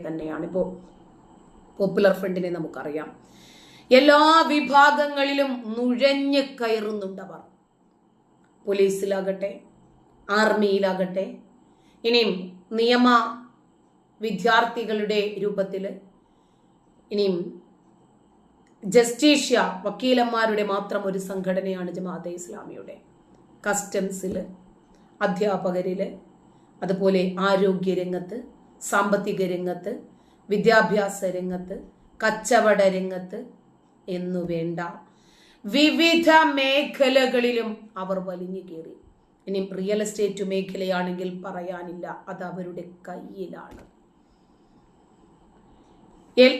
തന്നെയാണ് ഇപ്പോൾ പോപ്പുലർ ഫ്രണ്ടിനെ നമുക്കറിയാം. എല്ലാ വിഭാഗങ്ങളിലും നുഴഞ്ഞു കയറുന്നുണ്ടവർ പോലീസിലാകട്ടെ ആർമിയിലാകട്ടെ ഇനിയും നിയമ വിദ്യാർത്ഥികളുടെ രൂപത്തിൽ ഇനിയും ജസ്റ്റീഷ്യ വക്കീലന്മാരുടെ മാത്രം ഒരു സംഘടനയാണ് ജമാഅത്തെ ഇസ്ലാമിയുടെ. കസ്റ്റംസിൽ അധ്യാപകരിൽ അതുപോലെ ആരോഗ്യ രംഗത്ത് സാമ്പത്തിക രംഗത്ത് വിദ്യാഭ്യാസ രംഗത്ത് കച്ചവട രംഗത്ത് എന്നു വേണ്ട. വിവിധ മേഖലകളിലും അവർ വലിഞ്ഞു കയറി. ഇനി റിയൽ എസ്റ്റേറ്റ് മേഖലയാണെങ്കിൽ പറയാനില്ല അത് അവരുടെ കയ്യിലാണ്.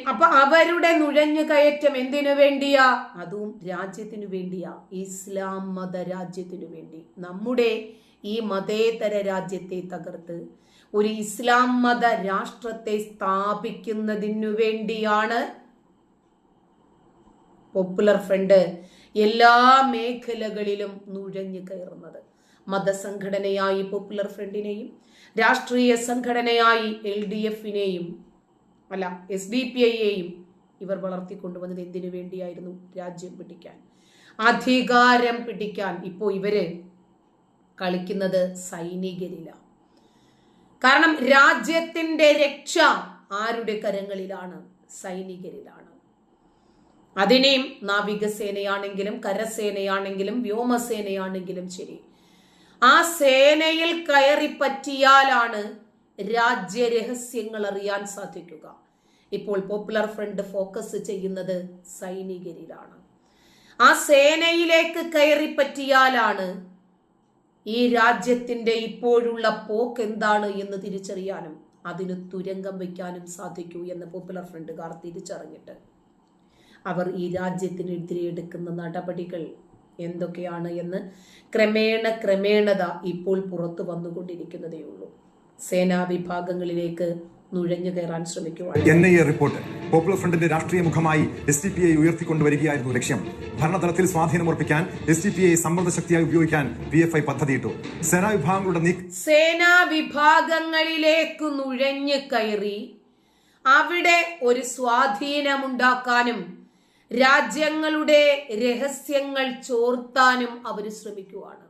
അപ്പൊ അവരുടെ നുഴഞ്ഞു കയറ്റം എന്തിനു വേണ്ടിയാ? അതും രാജ്യത്തിനു വേണ്ടിയാ. ഇസ്ലാം മത രാജ്യത്തിനു വേണ്ടി. നമ്മുടെ ഈ മതേതര രാജ്യത്തെ തകർത്ത് ഒരു ഇസ്ലാം മത രാഷ്ട്രത്തെ സ്ഥാപിക്കുന്നതിനു വേണ്ടിയാണ് പോപ്പുലർ ഫ്രണ്ട് എല്ലാ മേഖലകളിലും നുഴഞ്ഞു കയറുന്നത്. മതസംഘടനയായി പോപ്പുലർ ഫ്രണ്ടിനെയും രാഷ്ട്രീയ സംഘടനയായി എൽ ഡി എഫിനെയും അല്ല എസ് ഡി പി ഐയെയും ഇവർ വളർത്തിക്കൊണ്ടുവന്നത് എന്തിനു വേണ്ടിയായിരുന്നു? രാജ്യം പിടിക്കാൻ. അധികാരം പിടിക്കാൻ. ഇപ്പോൾ ഇവർ കളിക്കുന്നത് സൈനികരില്ല കാരണം രാജ്യത്തിന്റെ രക്ഷ ആരുടെ കരങ്ങളിലാണ്? സൈനികരിലാണ്. അതിനെയും നാവികസേനയാണെങ്കിലും കരസേനയാണെങ്കിലും വ്യോമസേനയാണെങ്കിലും ശരി. ആ സേനയിൽ കയറി പറ്റിയാലാണ് രാജ്യരഹസ്യങ്ങൾ അറിയാൻ സാധിക്കുക. ഇപ്പോൾ പോപ്പുലർ ഫ്രണ്ട് ഫോക്കസ് ചെയ്യുന്നത് സൈനികരിലാണ്. ആ സേനയിലേക്ക് കയറി പറ്റിയാലാണ് ഈ രാജ്യത്തിന്റെ ഇപ്പോഴുള്ള പോക്ക് എന്താണ് എന്ന് തിരിച്ചറിയാനും അതിന് തുരങ്കം വയ്ക്കാനും സാധിക്കൂ എന്ന് പോപ്പുലർ ഫ്രണ്ടുകാർ തിരിച്ചറിഞ്ഞിട്ട്. അവർ ഈ രാജ്യത്തിനെതിരെ എടുക്കുന്ന നടപടികൾ എന്തൊക്കെയാണ് എന്ന് ക്രമേണ ക്രമേണത ഇപ്പോൾ പുറത്തു വന്നുകൊണ്ടിരിക്കുന്നതേ ഉള്ളൂ സേനാ വിഭാഗങ്ങളിലേക്ക് നുഴഞ്ഞു കയറാൻ ശ്രമിക്കുവാണ് N I A report popular ഫ്രണ്ടിന്റെ രാഷ്ട്രീയ മുഖമായി എസ് ഡി പി ഐ ഉയർത്തിക്കൊണ്ടുവരികയായിരുന്നു ലക്ഷ്യം. ഭരണതലത്തിൽ സ്വാധീനമുറപ്പിക്കാൻ എസ് ഡി പി ഐ സമ്മർദ്ദ ശക്തിയായി ഉപയോഗിക്കാൻ പി എഫ് ഐ പദ്ധതിയിട്ടു. സേനാ വിഭാഗങ്ങളുടെ സേനാ വിഭാഗങ്ങളിലേക്ക് നുഴഞ്ഞു കയറി അവിടെ ഒരു സ്വാധീനമുണ്ടാക്കാനും രാജ്യങ്ങളുടെ രഹസ്യങ്ങൾ ചോർത്താനും അവർ ശ്രമിക്കുവാണ്.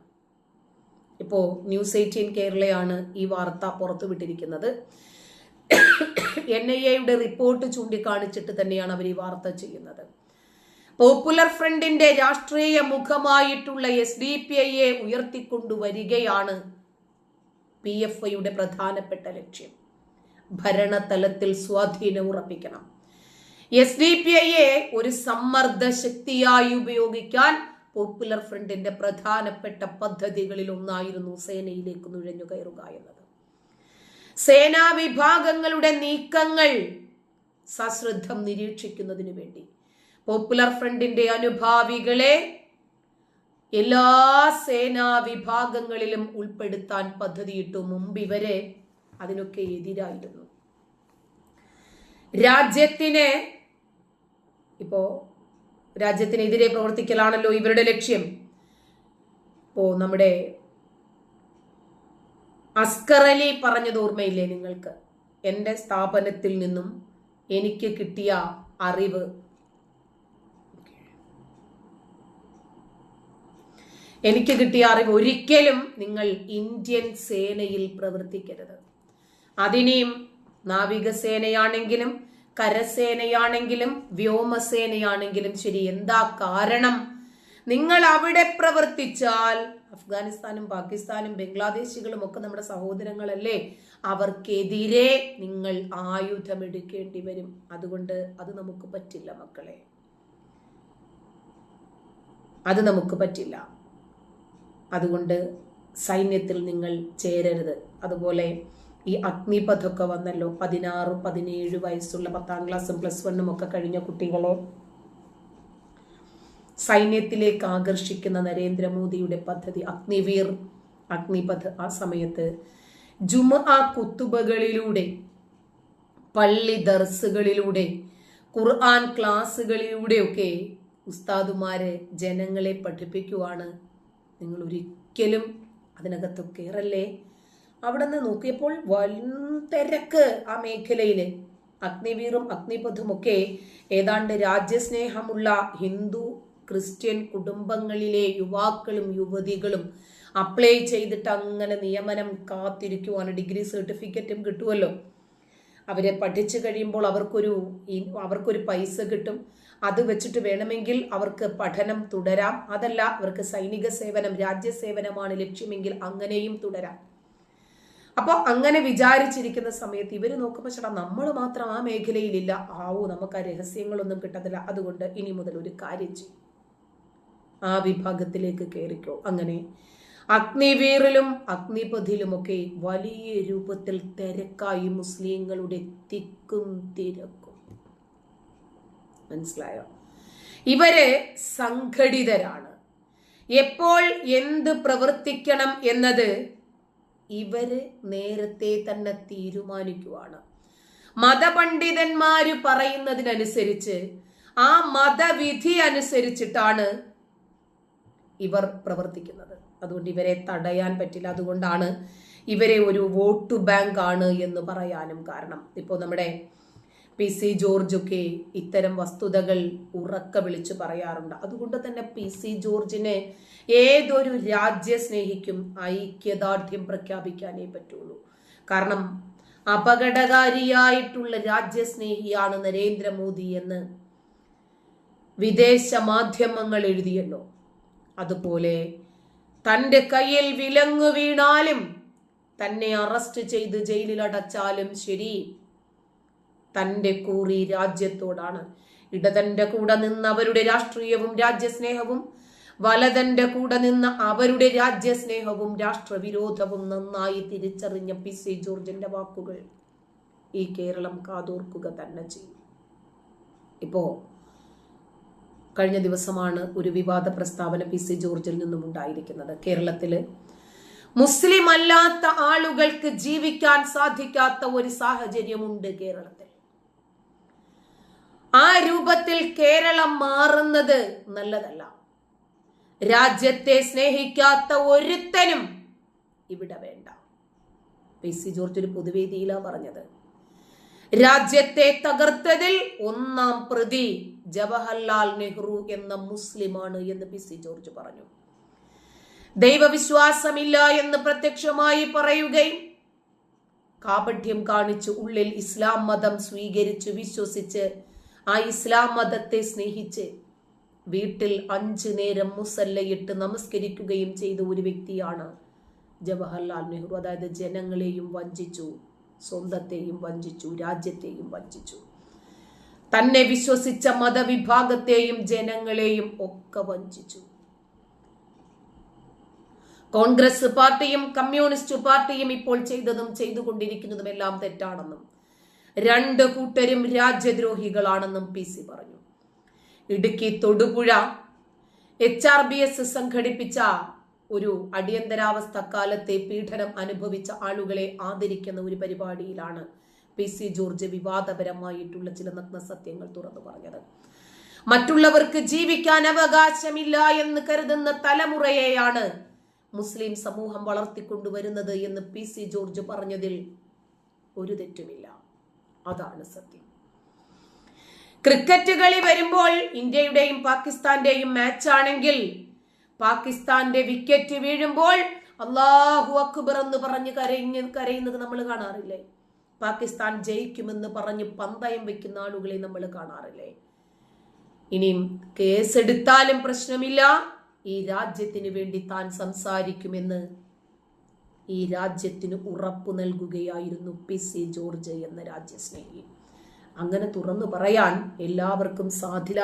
ഇപ്പോ ന്യൂസ് എയ്റ്റീൻ കേരളയാണ് ഈ വാർത്ത പുറത്തുവിട്ടിരിക്കുന്നത്. എൻ ഐ എയുടെ റിപ്പോർട്ട് ചൂണ്ടിക്കാണിച്ചിട്ട് തന്നെയാണ് അവർ ഈ വാർത്ത ചെയ്യുന്നത്. പോപ്പുലർ ഫ്രണ്ടിന്റെ രാഷ്ട്രീയ മുഖമായിട്ടുള്ള എസ് ഡി പി ഐയെ ഉയർത്തിക്കൊണ്ടുവരികയാണ് പി എഫ് ഐയുടെ പ്രധാനപ്പെട്ട ലക്ഷ്യം. ഭരണതലത്തിൽ സ്വാധീനം ഉറപ്പിക്കണം. എസ് ഡി പി ഐയെ ഒരു സമ്മർദ്ദ ശക്തിയായി ഉപയോഗിക്കാൻ പോപ്പുലർ ഫ്രണ്ടിന്റെ പ്രധാനപ്പെട്ട പദ്ധതികളിൽ ഒന്നായിരുന്നു സേനയിലേക്ക് നുഴഞ്ഞു കയറുക എന്നത്. സേനാ വിഭാഗങ്ങളുടെ നീക്കങ്ങൾ സശ്രദ്ധം നിരീക്ഷിക്കുന്നതിനു വേണ്ടി. പോപ്പുലർ ഫ്രണ്ടിന്റെ അനുഭാവികളെ എല്ലാ സേനാ വിഭാഗങ്ങളിലും ഉൾപ്പെടുത്താൻ പദ്ധതിയിട്ടു മുമ്പ് ഇവരെ അതിനൊക്കെ എതിരായിരുന്നു. രാജ്യത്തിന് ഇപ്പോ രാജ്യത്തിനെതിരെ പ്രവർത്തിക്കലാണല്ലോ ഇവരുടെ ലക്ഷ്യം. ഇപ്പോ നമ്മുടെ അസ്കർ അലി പറഞ്ഞത് ഓർമ്മയില്ലേ നിങ്ങൾക്ക്? എന്റെ സ്ഥാപനത്തിൽ നിന്നും എനിക്ക് കിട്ടിയ അറിവ്. എനിക്ക് കിട്ടിയ അറിവ് ഒരിക്കലും നിങ്ങൾ ഇന്ത്യൻ സേനയിൽ പ്രവർത്തിക്കരുത്. അതിനെയും നാവികസേനയാണെങ്കിലും കരസേനയാണെങ്കിലും വ്യോമസേനയാണെങ്കിലും ശരി എന്താ കാരണം? നിങ്ങൾ അവിടെ പ്രവർത്തിച്ചാൽ അഫ്ഗാനിസ്ഥാനും പാകിസ്ഥാനും ബംഗ്ലാദേശികളും ഒക്കെ നമ്മുടെ സഹോദരങ്ങളല്ലേ? അവർക്കെതിരെ നിങ്ങൾ ആയുധമെടുക്കേണ്ടി വരും. അതുകൊണ്ട് അത് നമുക്ക് പറ്റില്ല മക്കളെ. അത് നമുക്ക് പറ്റില്ല. അതുകൊണ്ട് സൈന്യത്തിൽ നിങ്ങൾ ചേരരുത്. അതുപോലെ ഈ അഗ്നിപഥൊക്കെ വന്നല്ലോ പതിനാറ് പതിനേഴ് വയസ്സുള്ള പത്താം ക്ലാസ്സും പ്ലസ് വണ്ണും ഒക്കെ കഴിഞ്ഞ കുട്ടികളെ. സൈന്യത്തിലേക്ക് ആകർഷിക്കുന്ന നരേന്ദ്രമോദിയുടെ പദ്ധതി അഗ്നിവീർ അഗ്നിപഥ് ആ സമയത്ത്. ജുമ ആ കുത്തുബകളിലൂടെ പള്ളി ദർസുകളിലൂടെ ഖുർആൻ ക്ലാസ്സുകളിലൂടെയൊക്കെ ഉസ്താദുമാരെ ജനങ്ങളെ പഠിപ്പിക്കുവാണ് നിങ്ങൾ ഒരിക്കലും അതിനകത്ത് കയറല്ലേ അവിടെ നിന്ന് നോക്കിയപ്പോൾ വൻ തിരക്ക് ആ മേഖലയിൽ അഗ്നിവീറും അഗ്നിപഥുമൊക്കെ ഏതാണ്ട് രാജ്യസ്നേഹമുള്ള ഹിന്ദു ക്രിസ്ത്യൻ കുടുംബങ്ങളിലെ യുവാക്കളും യുവതികളും അപ്ലൈ ചെയ്തിട്ട് അങ്ങനെ നിയമനം കാത്തിരിക്കുവാണ്. ഡിഗ്രി സർട്ടിഫിക്കറ്റും കിട്ടുമല്ലോ അവരെ പഠിച്ചു കഴിയുമ്പോൾ അവർക്കൊരു അവർക്കൊരു പൈസ കിട്ടും. അത് വെച്ചിട്ട് വേണമെങ്കിൽ അവർക്ക് പഠനം തുടരാം. അതല്ല അവർക്ക് സൈനിക സേവനം രാജ്യസേവനമാണ് ലക്ഷ്യമെങ്കിൽ അങ്ങനെയും തുടരാം. അപ്പോൾ അങ്ങനെ വിചാരിച്ചിരിക്കുന്ന സമയത്ത് ഇവർ നോക്കുമ്പോൾ ചേട്ടാ നമ്മൾ മാത്രം ആ മേഖലയിലില്ല. ആവൂ നമുക്ക് ആ രഹസ്യങ്ങളൊന്നും കിട്ടത്തില്ല. അതുകൊണ്ട് ഇനി മുതൽ ഒരു കാര്യം ചെയ്യും. ആ വിഭാഗത്തിലേക്ക് കയറിക്കോ അങ്ങനെ അഗ്നിവീറിലും അഗ്നിപഥിലുമൊക്കെ വലിയ രൂപത്തിൽ തിരക്കായി മുസ്ലിങ്ങളുടെ തിക്കും തിരക്കും. മനസ്സിലായോ? ഇവർ സംഘടിതരാണ്. എപ്പോൾ എന്ത് പ്രവർത്തിക്കണം എന്നത് ഇവർ നേരത്തെ തന്നെ തീരുമാനിക്കുവാണ്. മതപണ്ഡിതന്മാര് പറയുന്നതിനനുസരിച്ച് ആ മതവിധി അനുസരിച്ചിട്ടാണ് ഇവർ പ്രവർത്തിക്കുന്നത്. അതുകൊണ്ട് ഇവരെ തടയാൻ പറ്റില്ല. അതുകൊണ്ടാണ് ഇവരെ ഒരു വോട്ട് ബാങ്ക് ആണ് എന്ന് പറയാനും കാരണം. ഇപ്പോൾ നമ്മുടെ പി സി ജോർജൊക്കെ ഇത്തരം വസ്തുതകൾ ഉറക്ക വിളിച്ചു പറയാറുണ്ട്. അതുകൊണ്ട് തന്നെ പി സി ജോർജിനെ ഏതൊരു രാജ്യ സ്നേഹിക്കും ഐക്യദാർഢ്യം പ്രഖ്യാപിക്കാനേ പറ്റുള്ളൂ. കാരണം അപകടകാരിയായിട്ടുള്ള രാജ്യസ്നേഹിയാണ് നരേന്ദ്രമോദി എന്ന് വിദേശ മാധ്യമങ്ങൾ എഴുതിയല്ലോ. അതുപോലെ തന്റെ കയ്യിൽ വിലങ്ങു വീണാലും തന്നെ അറസ്റ്റ് ചെയ്ത് ജയിലിൽ അടച്ചാലും ശരി. തന്റെ കൂറി രാജ്യത്തോടാണ്. ഇടതന്റെ കൂടെ നിന്ന് അവരുടെ രാഷ്ട്രീയവും രാജ്യസ്നേഹവും വലതന്റെ കൂടെ നിന്ന് അവരുടെ രാജ്യസ്നേഹവും രാഷ്ട്രവിരോധവും നന്നായി തിരിച്ചറിഞ്ഞ പി സി ജോർജിന്റെ വാക്കുകൾ ഈ കേരളം കാതോർക്കുക തന്നെ ചെയ്യും. ഇപ്പോ കഴിഞ്ഞ ദിവസമാണ് ഒരു വിവാദ പ്രസ്താവന പി സി ജോർജിൽ നിന്നും ഉണ്ടായിരിക്കുന്നത്. കേരളത്തിൽ മുസ്ലിം അല്ലാത്ത ആളുകൾക്ക് ജീവിക്കാൻ സാധിക്കാത്ത ഒരു സാഹചര്യമുണ്ട് കേരളത്തിൽ. ആ രൂപത്തിൽ കേരളം മാറുന്നത് നല്ലതല്ല. രാജ്യത്തെ സ്നേഹിക്കാത്ത ഒരുത്തനും ഇവിടെ വേണ്ട. പി സി ജോർജ് ഒരു പൊതുവേദിയിലാ പറഞ്ഞത്. രാജ്യത്തെ തകർത്തതിൽ ഒന്നാം പ്രതി ജവഹർലാൽ നെഹ്റു എന്ന മുസ്ലിമാണ് എന്ന് പി സി ജോർജ് പറഞ്ഞു. ദൈവവിശ്വാസമില്ല എന്ന് പ്രത്യക്ഷമായി പറയുകയും കാപഠ്യം കാണിച്ച് ഉള്ളിൽ ഇസ്ലാം മതം സ്വീകരിച്ച് വിശ്വസിച്ച് ആ ഇസ്ലാം മതത്തെ സ്നേഹിച്ച് വീട്ടിൽ അഞ്ചു നേരം മുസല്ലയിട്ട് നമസ്കരിക്കുകയും ചെയ്ത ഒരു വ്യക്തിയാണ് ജവഹർലാൽ നെഹ്റു. അതായത് ജനങ്ങളെയും വഞ്ചിച്ചു സ്വന്തത്തെയും വഞ്ചിച്ചു രാജ്യത്തെയും വഞ്ചിച്ചു. തന്നെ വിശ്വസിച്ച മതവിഭാഗത്തെയും ജനങ്ങളെയും ഒക്കെ വഞ്ചിച്ചു. കോൺഗ്രസ് പാർട്ടിയും കമ്മ്യൂണിസ്റ്റ് പാർട്ടിയും ഇപ്പോൾ ചെയ്തതും ചെയ്തുകൊണ്ടിരിക്കുന്നതും എല്ലാം തെറ്റാണെന്നും രണ്ട് കൂട്ടരും രാജ്യദ്രോഹികളാണെന്നും പി സി പറഞ്ഞു. Idukki Thodupuzha H R B S സംഘടിപ്പിച്ച ഒരു അടിയന്തരാവസ്ഥ കാലത്തെ പീഡനം അനുഭവിച്ച ആളുകളെ ആദരിക്കുന്ന ഒരു പരിപാടിയിലാണ് പി സി ജോർജ് വിവാദപരമായിട്ടുള്ള ചില നഗ്ന സത്യങ്ങൾ തുറന്നു പറഞ്ഞത്. മറ്റുള്ളവർക്ക് ജീവിക്കാൻ അവകാശമില്ല എന്ന് കരുതുന്ന തലമുറയെയാണ് മുസ്ലിം സമൂഹം വളർത്തിക്കൊണ്ടുവരുന്നത് എന്ന് പി സി ജോർജ് പറഞ്ഞതിൽ ഒരു തെറ്റുമില്ല. അതാണ് സത്യം. ക്രിക്കറ്റ് കളി വരുമ്പോൾ ഇന്ത്യയുടെയും പാകിസ്ഥാന്റെയും മാച്ചാണെങ്കിൽ പാകിസ്ഥാന്റെ വിക്കറ്റ് വീഴുമ്പോൾ അള്ളാഹു അക്ബർ എന്ന് പറഞ്ഞ് കരയിഞ്ഞ് കരയുന്നത് നമ്മൾ കാണാറില്ലേ? പാകിസ്ഥാൻ ജയിക്കുമെന്ന് പറഞ്ഞ് പന്തയം വെക്കുന്ന ആളുകളെ നമ്മൾ കാണാറില്ലേ? ഇനിയും കേസെടുത്താലും പ്രശ്നമില്ല. ഈ രാജ്യത്തിന് വേണ്ടി താൻ സംസാരിക്കുമെന്ന് ഈ രാജ്യത്തിന് ഉറപ്പ് നൽകുകയായിരുന്നു പി സി ജോർജ് എന്ന രാജ്യസ്നേഹി. അങ്ങനെ തുറന്നു പറയാൻ എല്ലാവർക്കും സാധ്യത